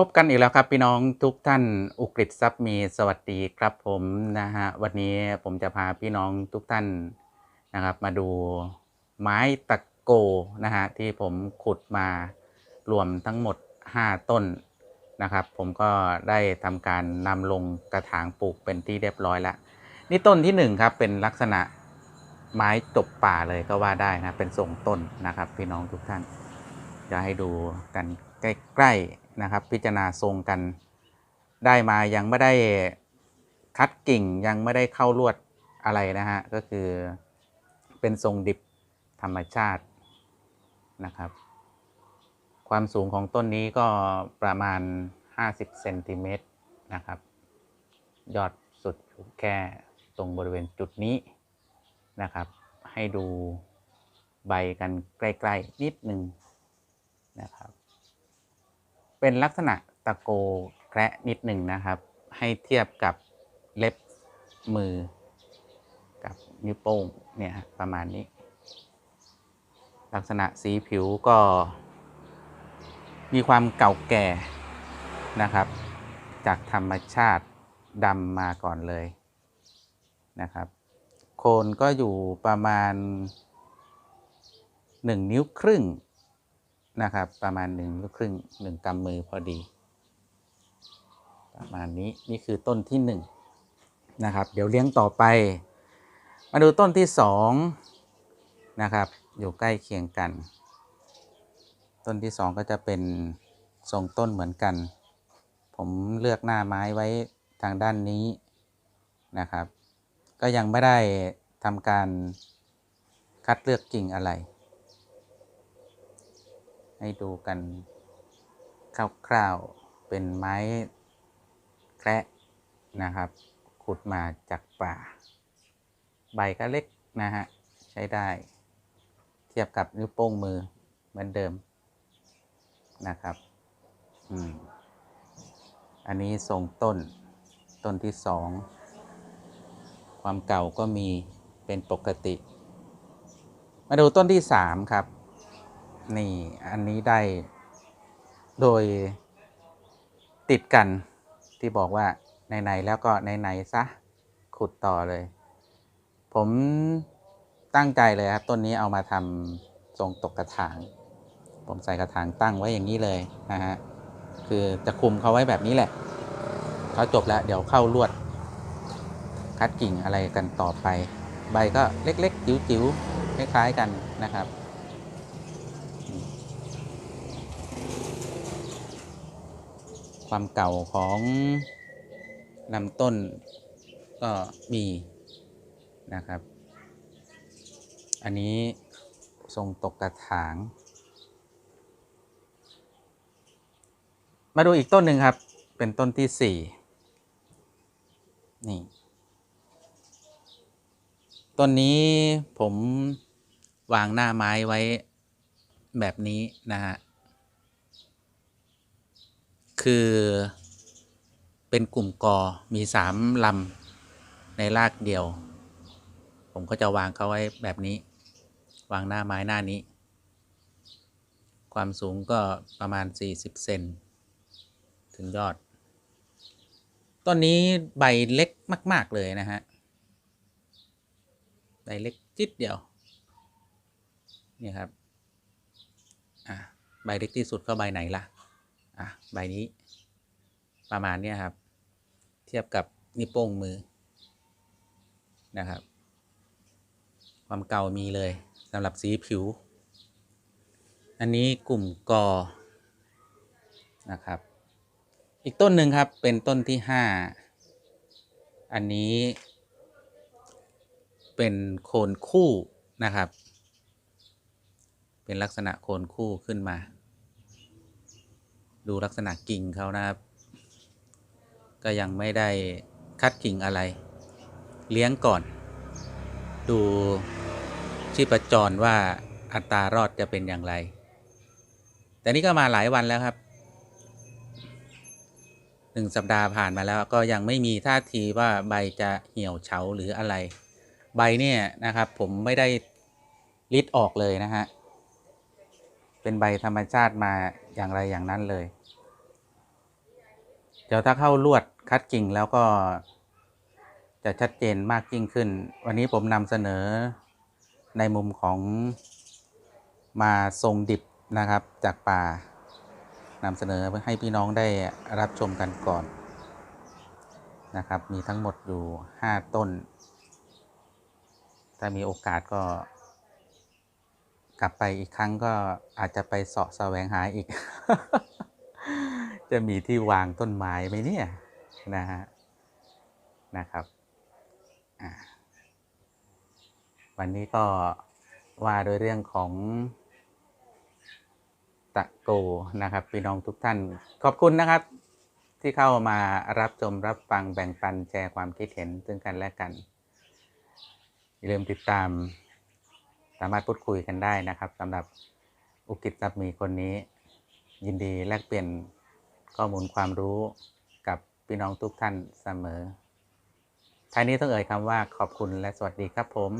พบกันอีกแล้วครับพี่น้องทุกท่านอุกฤษทรัพย์มีสวัสดีครับผมนะฮะวันนี้ผมจะพาพี่น้องทุกท่านนะครับ มาดูไม้ตะโกนะฮะที่ผมขุดมารวมทั้งหมด 5 ต้นนะครับ ผมก็ได้ทำการนำลงกระถางปลูกเป็นที่เรียบร้อยแล้วนี่ต้นที่ 1 ครับเป็นลักษณะไม้จบป่าเลยก็ว่าได้นะเป็นทรงต้นนะครับ พี่น้องทุกท่านจะให้ดูกันใกล้ๆ นะครับ พิจารณาทรงกันได้มายังไม่ได้คัดกิ่งยังไม่ได้เข้าลวดอะไรนะฮะ ก็คือเป็นทรงดิบธรรมชาตินะครับ ความสูงของต้นนี้ก็ประมาณ 50เซนติเมตรนะครับ ยอดสุดแค่ตรงบริเวณจุดนี้นะครับ ให้ดูใบกันใกล้ ๆ นิดหนึ่งนะครับ เป็นลักษณะตะโกแคระนิดหนึ่งนะครับ ให้เทียบกับเล็บมือ กับนิ้วโป้งเนี่ยประมาณนี้ ลักษณะสีผิวก็ มีความเก่าแก่นะครับ จากธรรมชาติดำมาก่อนเลยนะครับโคนก็อยู่ประมาณ 1 นิ้วครึ่ง นะครับ ประมาณหนึ่งลูกครึ่งหนึ่งกำมือพอดี ประมาณนี้นี่คือต้นที่หนึ่งนะครับ เดี๋ยวเลี้ยงต่อไป มาดูต้นที่สองนะครับ อยู่ใกล้เคียงกัน ต้นที่สองก็จะเป็นทรงต้นเหมือนกัน ผมเลือกหน้าไม้ไว้ทางด้านนี้นะครับ ก็ยังไม่ได้ทำการคัดเลือกกิ่งอะไร ให้ดูกันคร่าวๆเป็นไม้แคระนะครับ ขุดมาจากป่า ใบก็เล็กนะฮะ ใช้ได้ เทียบกับนิ้วโป้งมือเหมือนเดิมนะครับอืมอันนี้ทรงต้นต้นที่สอง ความเก่าก็มีเป็นปกติ มาดูต้นที่สามครับ นี่อันนี้ได้โดยติดกันที่บอกว่าไหนๆแล้วก็ไหนๆซะขุดต่อเลย ผมตั้งใจเลยครับต้นนี้เอามาทำทรงตกกระถาง ผมใส่กระถางตั้งไว้อย่างนี้เลยนะฮะคือจะคุมเขาไว้แบบนี้แหละเขาจบแล้วเดี๋ยวเข้าลวด คัดกิ่งอะไรกันต่อไป ใบก็เล็กๆจิ๋วๆคล้ายๆกันนะครับ ความเก่าของลำต้นก็มีนะครับ อันนี้ทรงตกกระถาง มาดูอีกต้นหนึ่งครับ เป็นต้นที่สี่นี่ ต้นนี้ผมวางหน้าไม้ไว้แบบนี้นะฮะ คือเป็นกลุ่มกอมีสามลำในรากเดียว ผมก็จะวางเขาไว้แบบนี้ วางหน้าไม้หน้านี้ ความสูงก็ประมาณ 40 เซนถึงยอด ต้นนี้ใบเล็กมาก ๆ เลยนะฮะ ใบเล็กจิดเดียว นี่ครับ อะ ใบเล็กที่สุดก็ใบไหนล่ะ อะ ใบนี้ ประมาณเนี้ยครับ เทียบกับนิ้วโป้งมือนะครับ ความเก่ามีเลยสำหรับสีผิว อันนี้กลุ่มกอนะครับ อีกต้นหนึ่งครับเป็นต้นที่ห้าอันนี้ เป็นโคนคู่นะครับ เป็นลักษณะโคนคู่ขึ้นมา ดูลักษณะกิ่งเขานะครับ ก็ยังไม่ได้คัดกิ่งอะไร เลี้ยงก่อน ดูชีพจรว่าอัตรารอดจะเป็นอย่างไร แต่นี่ก็มาหลายวันแล้วครับหนึ่งสัปดาห์ผ่านมาแล้วก็ยังไม่มีท่าทีว่าใบจะเหี่ยวเฉาหรืออะไร ใบเนี่ยนะครับผมไม่ได้ลิดออกเลยนะฮะ เป็นใบธรรมชาติมาอย่างไรอย่างนั้นเลย เดี๋ยวถ้าเข้าลวด คัดกิ่งแล้วก็จะชัดเจนมากยิ่งขึ้น วันนี้ผมนำเสนอในมุมของมาทรงดิบนะครับจากป่านำเสนอให้พี่น้องได้รับชมกันก่อนนะครับ มีทั้งหมดอยู่ 5 ต้น ถ้ามีโอกาสก็ กลับไปอีกครั้งก็อาจจะไปเสาะแสวงหาอีก จะมีที่วางต้นไม้ไหมเนี่ย นะฮะนะครับวันนี้ก็ว่าโดยเรื่องของตะโกนะครับพี่น้องทุกท่าน ขอบคุณนะครับ ที่เข้ามารับชมรับฟังแบ่งปันแชร์ความคิดเห็นซึ่งกันและกัน อย่าลืมติดตาม สามารถพูดคุยกันได้นะครับสำหรับอุกิจทรัพย์มีคนนี้ ยินดีแลกเปลี่ยนข้อมูลความรู้ พี่น้องทุกท่านเสมอท้ายนี้ต้องเอ่ยคำว่าขอบคุณและสวัสดีครับผม